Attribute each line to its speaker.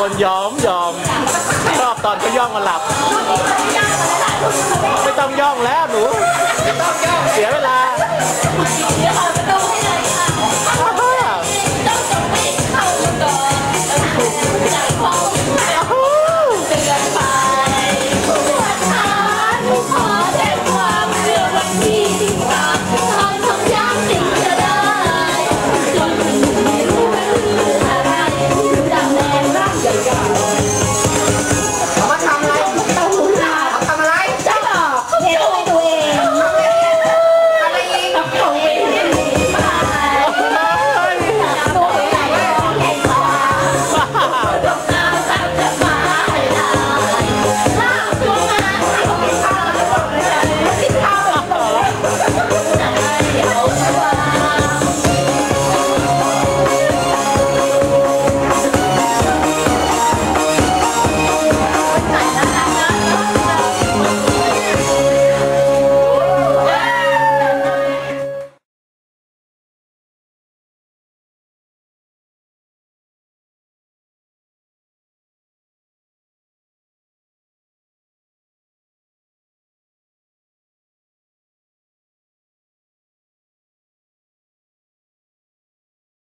Speaker 1: คนยอมยอมชอบตอนเขาย่องมาหลับ ไม่ต้องย่องแล้วหนู